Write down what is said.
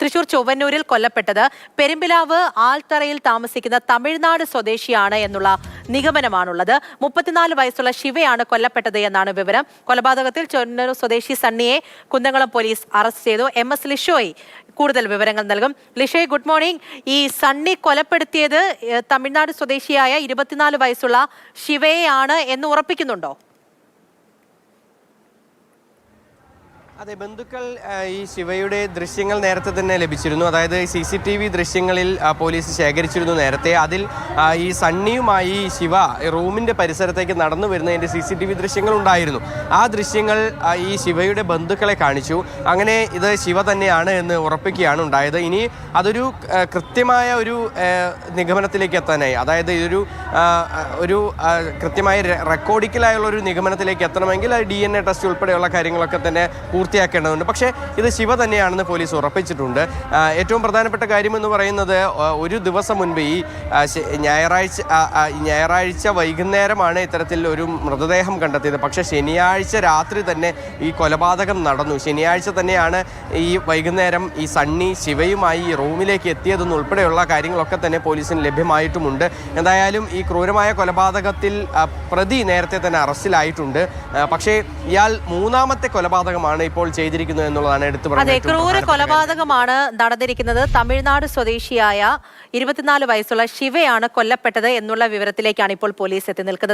തൃശൂർ ചൊവ്വന്നൂരിൽ കൊല്ലപ്പെട്ടത് പെരുമ്പിലാവ് ആൽത്തറയിൽ താമസിക്കുന്ന തമിഴ്നാട് സ്വദേശിയാണ് എന്നുള്ള നിഗമനമാണുള്ളത്. മുപ്പത്തിനാല് വയസ്സുള്ള ശിവയാണ് കൊല്ലപ്പെട്ടത് എന്നാണ് വിവരം. കൊലപാതകത്തിൽ ചൊന്നൂർ സ്വദേശി സണ്ണിയെ കുന്നംകുളം പോലീസ് അറസ്റ്റ് ചെയ്തു. എം എസ് ലിഷോയ് കൂടുതൽ വിവരങ്ങൾ നൽകും. Lishoy good morning. ഈ സണ്ണി കൊലപ്പെടുത്തിയത് തമിഴ്നാട് സ്വദേശിയായ ഇരുപത്തിനാല് വയസ്സുള്ള ശിവയെയാണ് എന്ന് ഉറപ്പിക്കുന്നുണ്ടോ? അതെ ബന്ധുക്കൾ ഈ ശിവയുടെ ദൃശ്യങ്ങൾ നേരത്തെ തന്നെ ലഭിച്ചിരുന്നു. അതായത് സി സി ടി വി ദൃശ്യങ്ങളിൽ പോലീസ് ശേഖരിച്ചിരുന്നു നേരത്തെ. അതിൽ ഈ സണ്ണിയുമായി ശിവ ഈ റൂമിന്റെ പരിസരത്തേക്ക് നടന്നു വരുന്നതിന്റെ സി സി ടി വി ദൃശ്യങ്ങൾ ഉണ്ടായിരുന്നു ആ ദൃശ്യങ്ങൾ ഈ ശിവയുടെ ബന്ധുക്കളെ കാണിച്ചു. അങ്ങനെ ഇത് ശിവ തന്നെയാണ് എന്ന് ഉറപ്പിക്കുകയാണ് ഉണ്ടായത്. ഇനി അതൊരു കൃത്യമായ ഒരു നിഗമനത്തിലേക്ക് എത്താനായി. അതായത് ഇതൊരു ഒരു കൃത്യമായ റെക്കോർഡിക്കലായുള്ള ഒരു നിഗമനത്തിലേക്ക് എത്തണമെങ്കിൽ ഡി എൻ എ ടെസ്റ്റ് ഉൾപ്പെടെയുള്ള കാര്യങ്ങളൊക്കെ തന്നെ പൂർത്തിയാക്കേണ്ടതുണ്ട്. പക്ഷേ ഇത് ശിവ തന്നെയാണെന്ന് പോലീസ് ഉറപ്പിച്ചിട്ടുണ്ട്. ഏറ്റവും പ്രധാനപ്പെട്ട കാര്യം എന്ന് പറയുന്നത് ഒരു ദിവസം മുൻപ് ഈ ഞായറാഴ്ച ഞായറാഴ്ച വൈകുന്നേരമാണ് ഇത്തരത്തിൽ ഒരു മൃതദേഹം കണ്ടെത്തിയത്. പക്ഷേ ശനിയാഴ്ച രാത്രി തന്നെ ഈ കൊലപാതകം നടന്നു. ശനിയാഴ്ച തന്നെയാണ് ഈ വൈകുന്നേരം ഈ സണ്ണി ശിവയുമായി ഈ റൂമിലേക്ക് എത്തിയതെന്ന് ഉൾപ്പെടെയുള്ള കാര്യങ്ങളൊക്കെ തന്നെ പോലീസിന് ലഭ്യമായിട്ടുമുണ്ട്. എന്തായാലും ഈ ക്രൂരമായ കൊലപാതകത്തിൽ പ്രതി നേരത്തെ തന്നെ അറസ്റ്റിലായിട്ടുണ്ട്. പക്ഷേ ഇയാൾ മൂന്നാമത്തെ കൊലപാതകമാണ് ഇപ്പോൾ ചെയ്തിരിക്കുന്നത് എന്നുള്ളതാണ് എടുത്തു പറയുന്നത് ക്രൂര കൊലപാതകമാണ് നടന്നിരിക്കുന്നത്. തമിഴ്നാട് സ്വദേശിയായ ഇരുപത്തിനാല് വയസ്സുള്ള ശിവയാണ് കൊല്ലപ്പെട്ടത് എന്നുള്ള വിവരത്തിലേക്കാണ് ഇപ്പോൾ പോലീസ് എത്തി നിൽക്കുന്നത്.